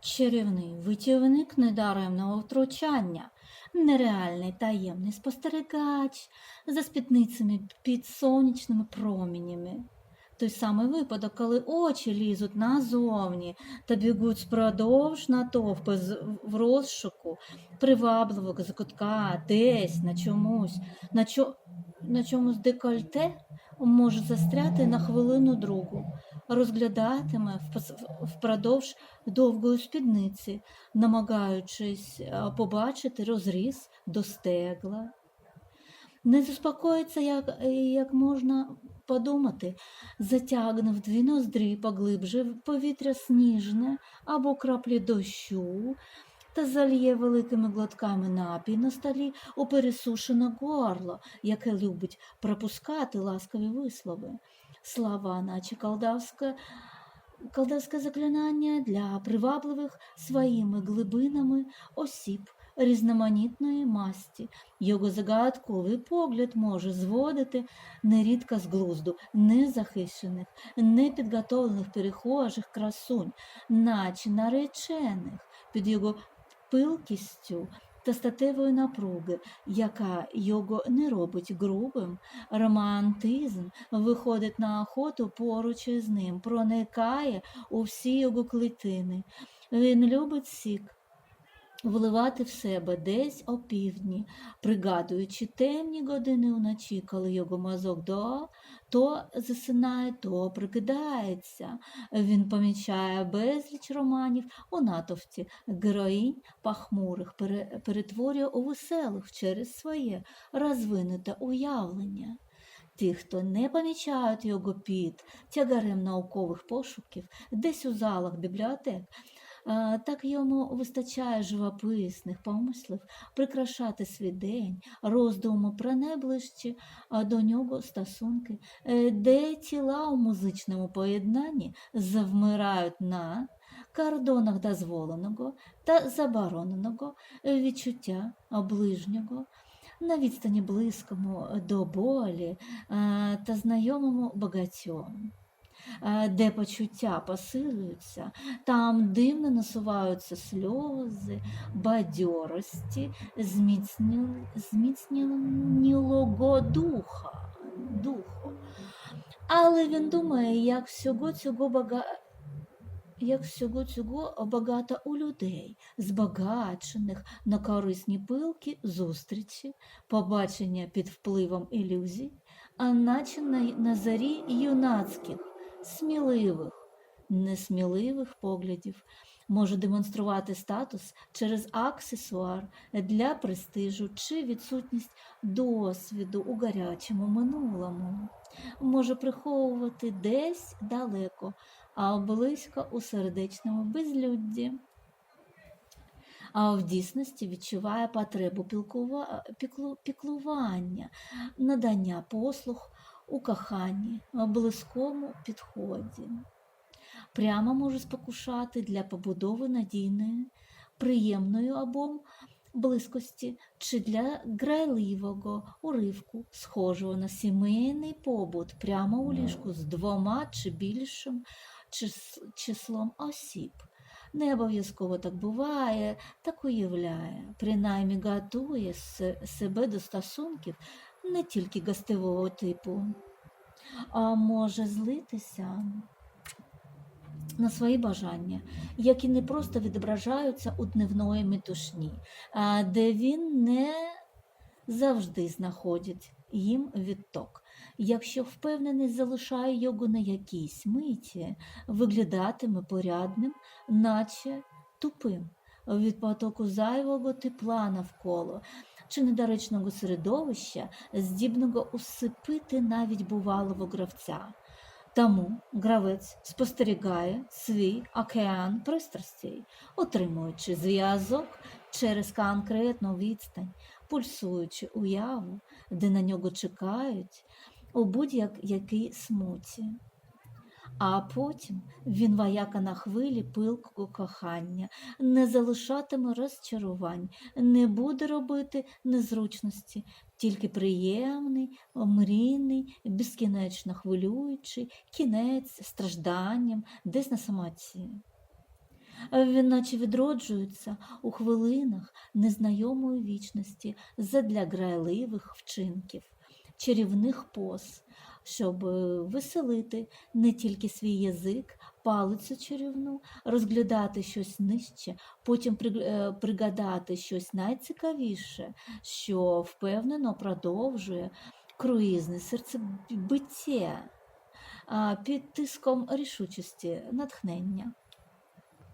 Чарівний витівник недаремного втручання, нереальний таємний спостерігач за спідницями під сонячними променями. Той самий випадок, коли очі лізуть назовні та бігуть спродовж натовпи в розшуку, привабливого закутка, десь на чомусь, на, чо, на чомусь декольте може застряти на хвилину другу, розглядатиме впродовж довгої спідниці, намагаючись е, побачити розріз до стегла. Не заспокоїться, як, як можна подумати, затягне в дві ноздрі поглибше повітря сніжне або краплі дощу та зальє великими глотками напій на столі у пересушене горло, яке любить пропускати ласкаві вислови. Слова, наче колдавське, колдавське заклинання для привабливих своїми глибинами осіб різноманітної масті. Його загадковий погляд може зводити нерідко з глузду незахищених, непідготовлених перехожих красунь, наче наречених під його пилкістю та статевої напруги, яка його не робить грубим, романтизм виходить на охоту поруч із ним, проникає у всі його клітини. Він любить сік, вливати в себе десь опівдні, пригадуючи темні години вночі, коли його мозок до, то засинає, то прикидається. Він помічає безліч романів у натовці, героїнь пахмурих перетворює у веселих через своє розвинуте уявлення. Ті, хто не помічають його під тягарем наукових пошуків, десь у залах бібліотек, так йому вистачає живописних помислів прикрашати свій день, роздуму про найближчі а, до нього стосунки, е, де тіла у музичному поєднанні завмирають на кордонах дозволеного та забороненого відчуття ближнього, на відстані близькому до болі та знайомому багатьом. Е, Де почуття посилюються, там дивно насуваються сльози, бадьорості, зміцнілого духа, духу. Але він думає, як всього цього бага... як всього цього багато у людей, збагачених на корисні пилки зустрічі, побачення під впливом ілюзій, а наче на, на зарі юнацьких, сміливих, несміливих поглядів, може демонструвати статус через аксесуар для престижу чи відсутність досвіду у гарячому минулому, може приховувати десь далеко, а близько у сердечному безлюдді. А в дійсності відчуває потребу піклування, надання послуг у коханні, близькому підході. Прямо може спокушати для побудови надійної, приємної обом близькості чи для грайливого уривку, схожого на сімейний побут прямо у ліжку з двома чи більшим числом осіб. Не обов'язково так буває, так уявляє, принаймні готує себе до стосунків не тільки гостевого типу, а може злитися на свої бажання, які не просто відображаються у дневної метушні, а де він не завжди знаходить їм відток. Якщо впевненість залишає його на якійсь миті, виглядатиме порядним, наче тупим від потоку зайвого тепла навколо чи недоречного середовища, здібного усипити навіть бувалого гравця. Тому гравець спостерігає свій океан пристрастей, отримуючи зв'язок через конкретну відстань, пульсуючи уяву, де на нього чекають у будь-якій смуті. А потім він вояка на хвилі пилкого кохання, не залишатиме розчарувань, не буде робити незручності, тільки приємний, мрійний, безкінечно хвилюючий, кінець стражданням десь на самоті. Він наче відроджується у хвилинах незнайомої вічності задля грайливих вчинків, чарівних поз, щоб е, веселити не тільки свій язик, палицю чарівну, розглядати щось нижче, потім е, пригадати щось найцікавіше, що впевнено продовжує круїзне серцебиття під тиском рішучості, натхнення.